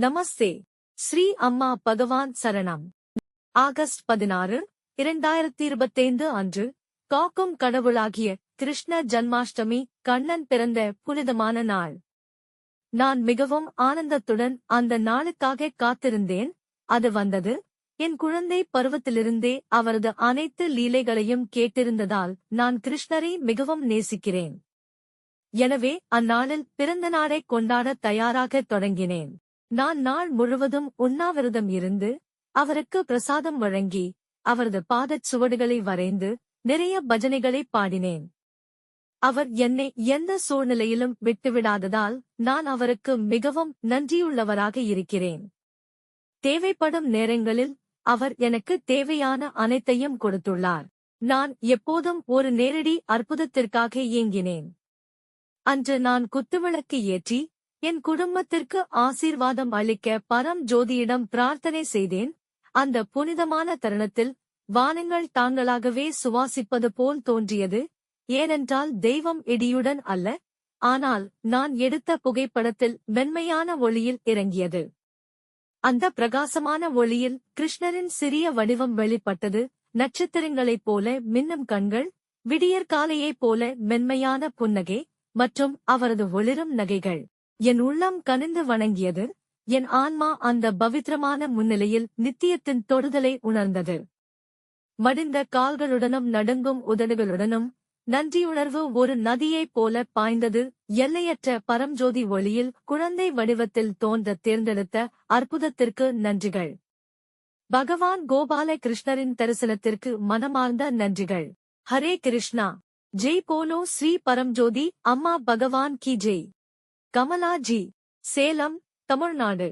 நமஸ்தே. ஸ்ரீ அம்மா பகவான் சரணம். ஆகஸ்ட் பதினாறு இரண்டாயிரத்தி இருபத்தைந்து அன்று காக்கும் கடவுளாகிய கிருஷ்ண ஜன்மாஷ்டமி கண்ணன் பிறந்த புனிதமான நாள். நான் மிகவும் ஆனந்தத்துடன் அந்த நாளுக்காக காத்திருந்தேன். அது வந்தது. என் குழந்தை பருவத்திலிருந்தே அவரது அனைத்து லீலைகளையும் கேட்டிருந்ததால் நான் கிருஷ்ணரை மிகவும் நேசிக்கிறேன். எனவே அந்நாளில் பிறந்த நாளை கொண்டாட தயாராகத் தொடங்கினேன். நான் நாள் முழுவதும் உண்ணாவிரதம் இருந்து அவருக்கு பிரசாதம் வழங்கி அவரது பாதச் சுவடுகளை வரைந்து நிறைய பஜனைகளை பாடினேன். அவர் என்னை எந்த சூழ்நிலையிலும் விட்டுவிடாததால் நான் அவருக்கு மிகவும் நன்றியுள்ளவராக இருக்கிறேன். தேவைப்படும் நேரங்களில் அவர் எனக்கு தேவையான அனைத்தையும் கொடுத்துள்ளார். நான் எப்போதும் ஒரு நேரடி அற்புதத்திற்காக இயங்கினேன் அன்று நான் குத்துவிளக்கு ஏற்றி என் குடும்பத்திற்கு ஆசீர்வாதம் அளிக்க பரம் ஜோதியிடம் பிரார்த்தனை செய்தேன். அந்த புனிதமான தருணத்தில் வானங்கள் தாங்களாகவே சுவாசிப்பது போல் தோன்றியது. ஏனென்றால் தெய்வம் இடியுடன் அல்ல. ஆனால் நான் எடுத்த புகைப்படத்தில் மென்மையான ஒளியில் இறங்கியது. அந்த பிரகாசமான ஒளியில் கிருஷ்ணரின் சிறிய வடிவம் வெளிப்பட்டது. நட்சத்திரங்களைப் போல மின்னும் கண்கள் விடியற்காலையைப் போல மென்மையான புன்னகை மற்றும் அவரது ஒளிரும் நகைகள். என் உள்ளம் கனிந்து வணங்கியது. என் ஆன்மா அந்த பவித்திரமான முன்னிலையில் நித்தியத்தின் தொடுதலை உணர்ந்தது. மடிந்த கால்களுடனும் நடுங்கும் உதடுகளுடனும் நன்றியுணர்வு ஒரு நதியைப் போல பாய்ந்தது. எல்லையற்ற பரம்ஜோதி ஒளியில் குழந்தை வடிவத்தில் தோன்ற தேர்ந்தெடுத்த அற்புதத்திற்கு நன்றிகள். பகவான் கோபால கிருஷ்ணரின் தரிசனத்திற்கு மனமார்ந்த நன்றிகள். ஹரே கிருஷ்ணா. ஜெய் போலோ ஸ்ரீ பரம்ஜோதி. அம்மா பகவான் கி ஜெய். கமலாஜி சேலம் தமிழ்நாடு.